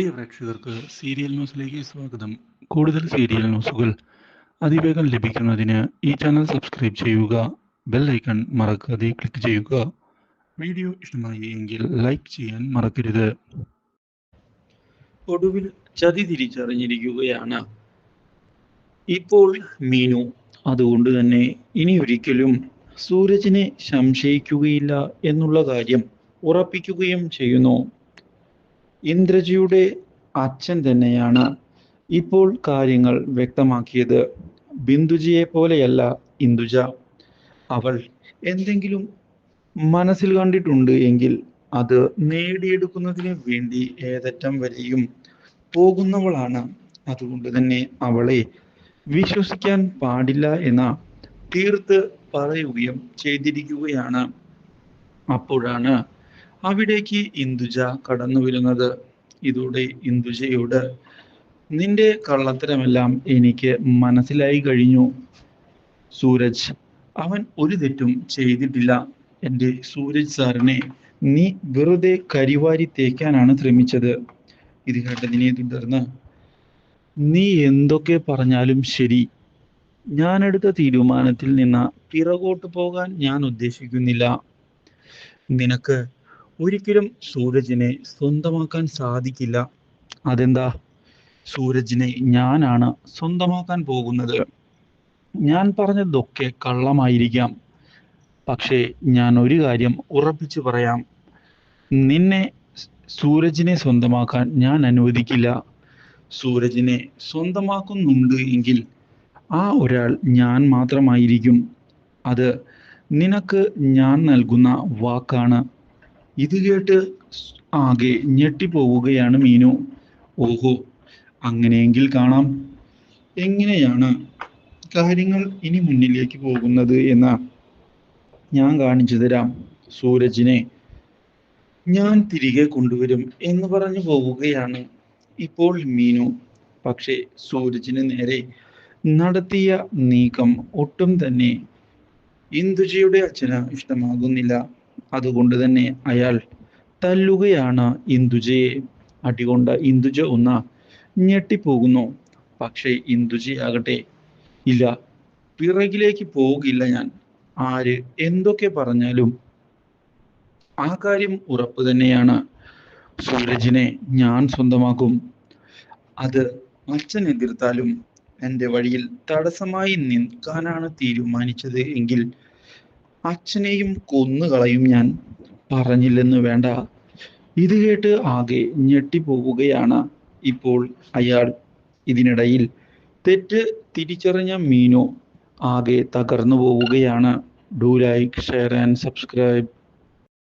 പ്രിയ പ്രേക്ഷകർക്ക് സീരിയൽ ന്യൂസിലേക്ക് സ്വാഗതം. കൂടുതൽ സീരിയൽ ന്യൂസുകൾ അതിവേഗം ലഭിക്കുന്നതിന് ഈ ചാനൽ സബ്സ്ക്രൈബ് ചെയ്യുക ബെൽ ഐക്കൺ മറക്കാതെ ക്ലിക്ക് ചെയ്യുക. വീഡിയോ ഇഷ്ടമായി എങ്കിൽ ലൈക്ക് ചെയ്യാൻ മറക്കരുത്. ഒടുവിൽ ചതി തിരിച്ചറിഞ്ഞിരിക്കുകയാണ്. ഇപ്പോൾ മീനു. അതുകൊണ്ട് തന്നെ ഇനി ഒരിക്കലും സൂരജിനെ സംശയിക്കുകയില്ല എന്നുള്ള കാര്യം ഉറപ്പിക്കുകയും ചെയ്യുന്നു. ഇന്ദ്രജിയുടെ അച്ഛൻ തന്നെയാണ് ഇപ്പോൾ കാര്യങ്ങൾ വ്യക്തമാക്കിയത്. ബിന്ദുജിയെ പോലെയല്ല ഇന്ദുജ. അവൾ എന്തെങ്കിലും മനസ്സിൽ കണ്ടിട്ടുണ്ട് എങ്കിൽ അത് നേടിയെടുക്കുന്നതിന് വേണ്ടി ഏതറ്റം വരെയും പോകുന്നവളാണ്. അതുകൊണ്ട് തന്നെ അവളെ വിശ്വസിക്കാൻ പാടില്ല എന്ന തീർത്ത് പറയുകയും ചെയ്തിരിക്കുകയാണ്. അപ്പോഴാണ് അവിടേക്ക് ഇന്ദുജ കടന്നു വരുന്നത്. ഇതോടെ ഇന്ദുജയോട് നിന്റെ കള്ളത്തരമെല്ലാം എനിക്ക് മനസ്സിലായി കഴിഞ്ഞു. സൂരജ് അവൻ ഒരു തെറ്റും ചെയ്തിട്ടില്ല. എന്റെ സൂരജ് സാറിനെ നീ വെറുതെ കരിവാരി തേക്കാനാണ് ശ്രമിച്ചത്. ഇത് കേട്ടതിനെ തുടർന്ന് നീ എന്തൊക്കെ പറഞ്ഞാലും ശരി. ഞാൻ എടുത്ത തീരുമാനത്തിൽ നിന്ന് പിറകോട്ട് പോകാൻ ഞാൻ ഉദ്ദേശിക്കുന്നില്ല. നിനക്ക് ഒരിക്കലും സൂരജിനെ സ്വന്തമാക്കാൻ സാധിക്കില്ല. അതെന്താ? സൂരജിനെ ഞാനാണ് സ്വന്തമാക്കാൻ പോകുന്നത്. ഞാൻ പറഞ്ഞതൊക്കെ കള്ളമായിരിക്കാം. പക്ഷേ ഞാൻ ഒരു കാര്യം ഉറപ്പിച്ചു പറയാം. നിന്നെ സൂരജിനെ സ്വന്തമാക്കാൻ ഞാൻ അനുവദിക്കില്ല. സൂരജിനെ സ്വന്തമാക്കുന്നുണ്ട് എങ്കിൽ ആ ഒരാൾ ഞാൻ മാത്രമായിരിക്കും. അത് നിനക്ക് ഞാൻ നൽകുന്ന വാക്കാണ്. ഇത് കേട്ട് ആകെ ഞെട്ടിപ്പോവുകയാണ് മീനു. ഓഹോ അങ്ങനെയെങ്കിൽ കാണാം. എങ്ങനെയാണ് കാര്യങ്ങൾ ഇനി മുന്നിലേക്ക് പോകുന്നത് എന്ന് ഞാൻ കാണിച്ചു തരാം. സൂരജിനെ ഞാൻ തിരികെ കൊണ്ടുവരും എന്ന് പറഞ്ഞു പോവുകയാണ് ഇപ്പോൾ മീനു. പക്ഷേ സൂരജിന് നേരെ നടത്തിയ നീക്കം ഒട്ടും തന്നെ ഇന്ദുജിയുടെ അച്ഛന് ഇഷ്ടമാകുന്നില്ല. അതുകൊണ്ട് തന്നെ അയാൾ തല്ലുകയാണ് ഇന്ദുജയെ. അടികൊണ്ട് ഇന്ദുജ ഒന്ന് ഞെട്ടിപ്പോകുന്നു. പക്ഷേ ഇന്ദുജയാകട്ടെ ഇല്ല പിറകിലേക്ക് പോകില്ല ഞാൻ. ആര് എന്തൊക്കെ പറഞ്ഞാലും ആ കാര്യം ഉറപ്പ് തന്നെയാണ്. സൂരജിനെ ഞാൻ സ്വന്തമാക്കും. അത് അച്ഛൻ എതിർത്താലും എന്റെ വഴിയിൽ തടസ്സമായി നിൽക്കാനാണ് തീരുമാനിച്ചത് എങ്കിൽ അച്ഛനെയും കൊന്നുകളയും ഞാൻ പറഞ്ഞില്ലെന്ന് വേണ്ട. ഇത് കേട്ട് ആകെ ഞെട്ടിപ്പോവുകയാണ് ഇപ്പോൾ അയാൾ. ഇതിനിടയിൽ തെറ്റ് തിരിച്ചറിഞ്ഞ മീനു ആകെ തകർന്നു പോവുകയാണ് do like share and subscribe